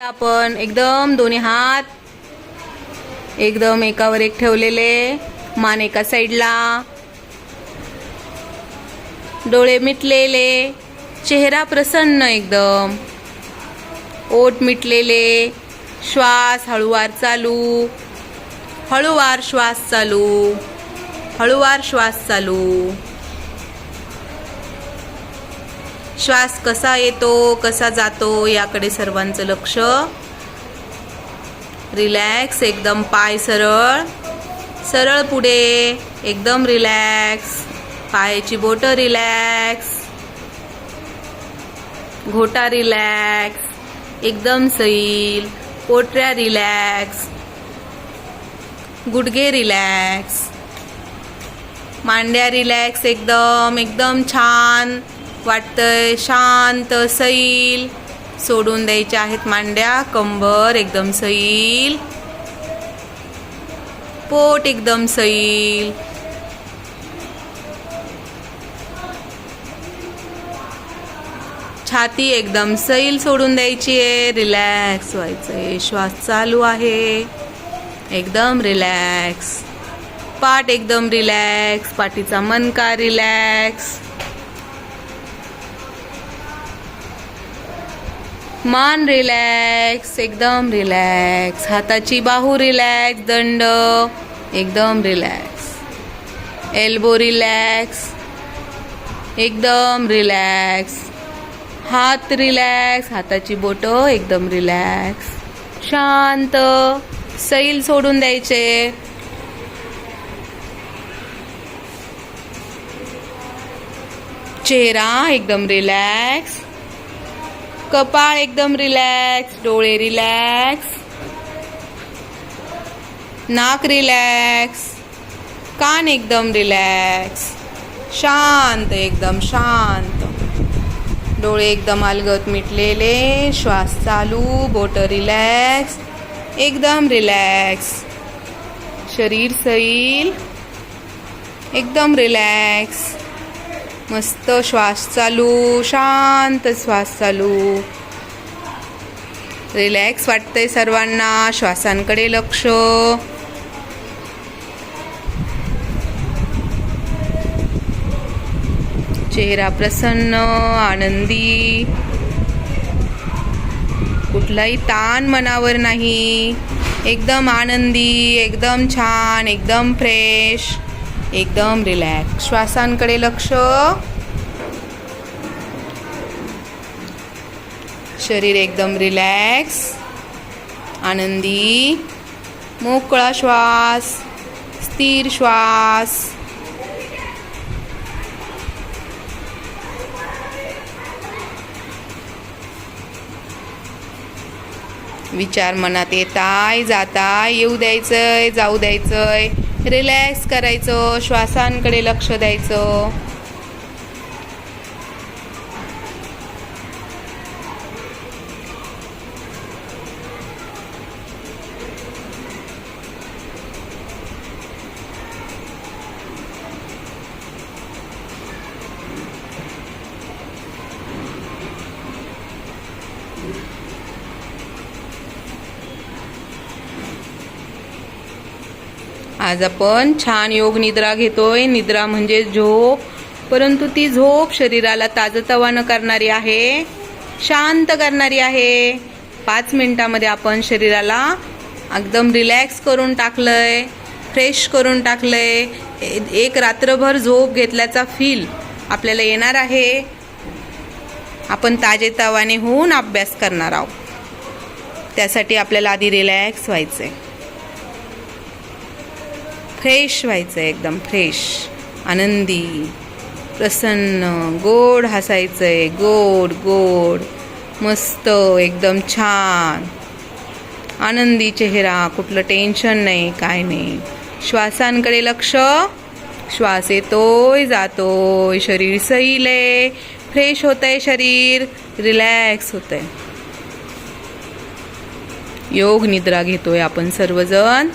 आपण एकदम दोन्ही हात एकदम एकावर एक ठेवलेले मान एका साईडला. डोळे मिटलेले चेहरा प्रसन्न एकदम. ओठ मिटलेले श्वास हळूवार चालू. हळूवार श्वास चालू. हळूवार श्वास चालू. श्वास कसा येतो कसा जातो याकडे सर्वांचं लक्ष. रिलॅक्स एकदम पाय सरळ. सरळ पुढे एकदम रिलॅक्स पायाची बोटं रिलॅक्स घोटा रिलॅक्स एकदम सैल. पोटऱ्या रिलॅक्स गुडघे रिलॅक्स मांड्या रिलॅक्स एकदम एकदम छान. वाटतंय शांत सैल. सोडून द्यायच्या आहेत मांड्या कंबर एकदम सैल. पोट एकदम सैल. छाती एकदम सैल सोडून द्यायची आहे. रिलॅक्स व्हायचंय. श्वास चालू आहे. एकदम रिलॅक्स पाठ एकदम रिलॅक्स पाठीचा मनका रिलॅक्स मान रिलॅक्स एकदम रिलॅक्स हाताची बाहू रिलॅक्स दंड एकदम रिलॅक्स एल्बो रिलॅक्स एकदम रिलॅक्स हात रिलॅक्स हाताची बोटं एकदम रिलॅक्स शांत सैल सोडून द्यायचे. चेहरा एकदम रिलॅक्स कपाळ एकदम रिलॅक्स डोळे रिलॅक्स नाक रिलॅक्स कान एकदम रिलॅक्स शांत एकदम शांत. डोळे एकदम अलगत मिटलेले श्वास चालू बोट रिलॅक्स एकदम रिलॅक्स शरीर सैल. एकदम रिलॅक्स मस्त श्वास चालू शांत श्वास चालू. रिलॅक्स वाटतंय सर्वांना श्वासांकडे लक्ष. चेहरा प्रसन्न आनंदी. कुठलाही ताण मनावर नाही. एकदम आनंदी एकदम छान एकदम फ्रेश एकदम रिलॅक्स श्वासांकडे लक्ष. शरीर एकदम रिलॅक्स आनंदी. मोकळा श्वास. स्थिर श्वास. विचार मनात येताय जाताय येऊ द्यायचंय जाऊ द्यायचंय. रिलॅक्स करायचं श्वासांकडे लक्ष द्यायचं. आज आपण छान योग निद्रा घेतोय. निद्रा म्हणजे झोप. परंतु ती झोप शरीराला ताजतवानं करणारी आहे शांत करणारी आहे. पाच मिनिटामध्ये आपण शरीराला एकदम रिलॅक्स करून टाकलंय फ्रेश करून टाकलंय. एक रात्रभर झोप घेतल्याचा फील आपल्याला येणार आहे. आपण ताजेतवाने होऊन अभ्यास करणार आहोत. त्यासाठी आपल्याला आधी रिलॅक्स व्हायचं आहे फ्रेश व्हायचं आहे एकदम फ्रेश आनंदी प्रसन्न गोड हसायचं आहे गोड गोड मस्त एकदम छान. आनंदी चेहरा कुठलं टेन्शन नाही काय नाही. श्वासांकडे लक्ष श्वास येतोय जातोय शरीर सैल आहे फ्रेश होतंय शरीर रिलॅक्स होतंय. योग निद्रा घेतोय आपण सर्वजण.